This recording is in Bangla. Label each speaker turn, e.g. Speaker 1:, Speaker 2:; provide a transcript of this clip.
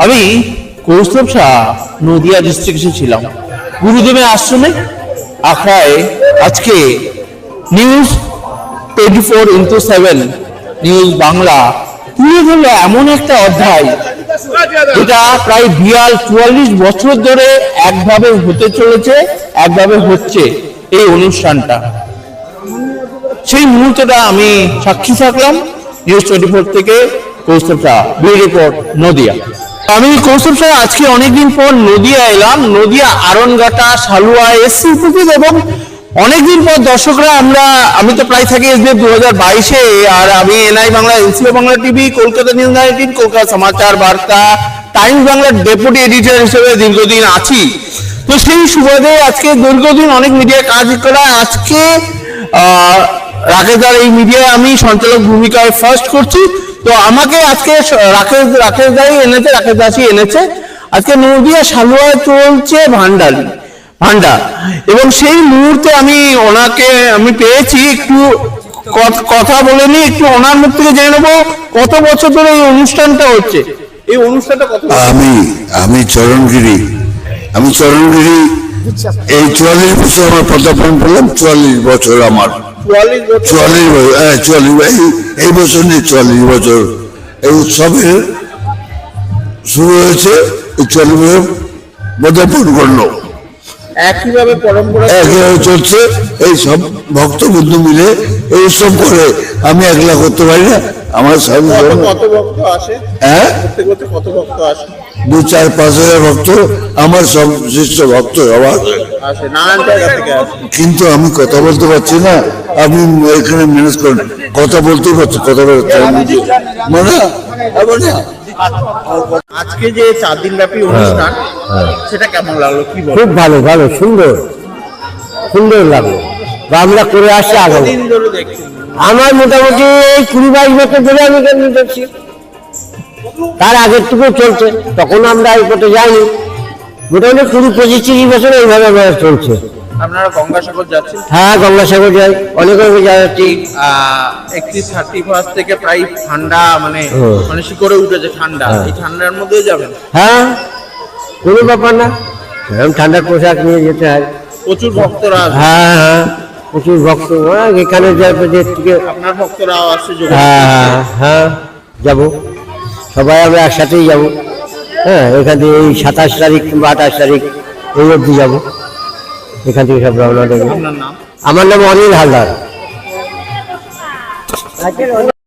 Speaker 1: আমি কৌস্তব শাহ, নদিয়া ডিস্ট্রিক্টে ছিলাম। গুরুদেবের আশ্রমে আখড়ায় আজকে news twenty four into seven news Bangla তুলে ধরলো এমন একটা অধ্যায় এটা প্রায় বিয়াল চুয়াল্লিশ বছর ধরে একভাবে হতে চলেছে, একভাবে হচ্ছে এই অনুষ্ঠানটা। সেই মুহূর্তটা আমি সাক্ষী থাকলাম নিউজ টোয়েন্টি ফোর থেকে কৌস্তব শাহ বি রিপোর্ট নদিয়া। আমি কৌশল শাহ আজকে অনেকদিন পর নদিয়া এলাম। নদিয়া আরনঘাটা সালুয়া এসছি উপস্থিত এবং অনেকদিন পর দর্শকরা আমরা, আমি তো প্রায় থাকি এসবি দু হাজার বাইশে, আর আমি NI Bangla, NCO Bangla TV, Kolkata news nineteen, Kolkata Samachar Barta, Times বাংলার ডেপুটি এডিটর হিসেবে দীর্ঘদিন আছি। তো সেই সুবাদে আজকে দীর্ঘদিন অনেক মিডিয়া কাজ করা। আজকে রাকেশদার এই মিডিয়ায় আমি সঞ্চালক ভূমিকায় ফার্স্ট করছি। তো আমাকে আজকে রাকেশ রাকেশ দাই এনেছে, রাকেশ দাসই এনেছে। আজকে নদিয়া সালুয়া চলছে ভান্ডারি, ভান্ডার। এবং সেই মুহূর্তে আমি ওনাকে, আমি পেয়েছি একটু কথা বলে নি একটু ওনার মুখ থেকে জেনে নেব কত বছর ধরে এই অনুষ্ঠানটা হচ্ছে। এই অনুষ্ঠানটা কত
Speaker 2: আমি আমি চরণগিরি আমি চরণগিরি, এই চুয়াল্লিশ বছর আমার পদার্পণ করলাম, চুয়াল্লিশ বছর আমার।
Speaker 1: চুয়াল্লিশ বছর।
Speaker 2: হ্যাঁ চুয়াল্লিশ এই- এই বছর নিয়ে চুয়াল্লিশ বছর। এই উৎসবের শুরু হয়েছে, এই চুয়াল্লিশ বছর পদার্পণ করল।
Speaker 1: একইভাবে পরম্পরা
Speaker 2: একইভাবে চলছে এই সব ভক্তবৃন্দ মিলে এই উৎসব করে। আমি একলা করতে পারি না আমার
Speaker 1: কত কত ভক্ত আসে?
Speaker 2: হ্যাঁ?
Speaker 1: কত ভক্ত আসে?
Speaker 2: দু চার পাঁচ হাজার ভক্ত আমার ভক্ত সবার। কিন্তু আমি কথা বলতে পারছি না আপনি এখানে ম্যানেজ করেন। কথা বলতেই পারছি কথা বলতে মানে
Speaker 1: আজকে যে চার দিন ব্যাপী অনুষ্ঠান সেটা কেমন লাগল? কি
Speaker 3: খুব ভালো ভালো সুন্দর। সুন্দর লাগল। বা আমরা করে আসছি
Speaker 1: দেখছি?
Speaker 3: আমার মোটামুটি এই কুড়ি বাইশ বছর ধরে আমি কেমনি দেখছি। তার আগের টুকু চলছে। তখন আমরা এই পথে যাইনি। মোটামুটি কুড়ি পঁচিশ তিরিশ বছর এইভাবে আমাদের চলছে।
Speaker 1: আপনারা গঙ্গাসাগর যাচ্ছেন?
Speaker 3: হ্যাঁ গঙ্গাসাগর যাই। অনেক অনেক যাচ্ছি।
Speaker 1: একত্রিশ থার্টি ফার্স্ট থেকে প্রায় ঠান্ডা মানে। মানে শিকড়ে উঠেছে ঠান্ডা।
Speaker 3: হ্যাঁ।
Speaker 1: এই ঠান্ডার মধ্যে যাবেন?
Speaker 3: হ্যাঁ। কোনো ব্যাপার না। এরকম ঠান্ডার পোশাক নিয়ে যেতে হয়।
Speaker 1: প্রচুর ভক্তরা
Speaker 3: হ্যাঁ হ্যাঁ প্রচুর ভক্ত। হ্যাঁ, এখানে যাবে যে থেকে
Speaker 1: আপনার ভক্তরাও আসছে
Speaker 3: হ্যাঁ
Speaker 1: করতে।
Speaker 3: হ্যাঁ যাব। সবাই আমরা একসাথেই যাব। হ্যাঁ এখান থেকে এই সাতাশ তারিখ কিংবা আঠাশ তারিখ এই অবধি যাব। এখান থেকে সব রওনা দেবো। আমার নাম অনিল হালদার।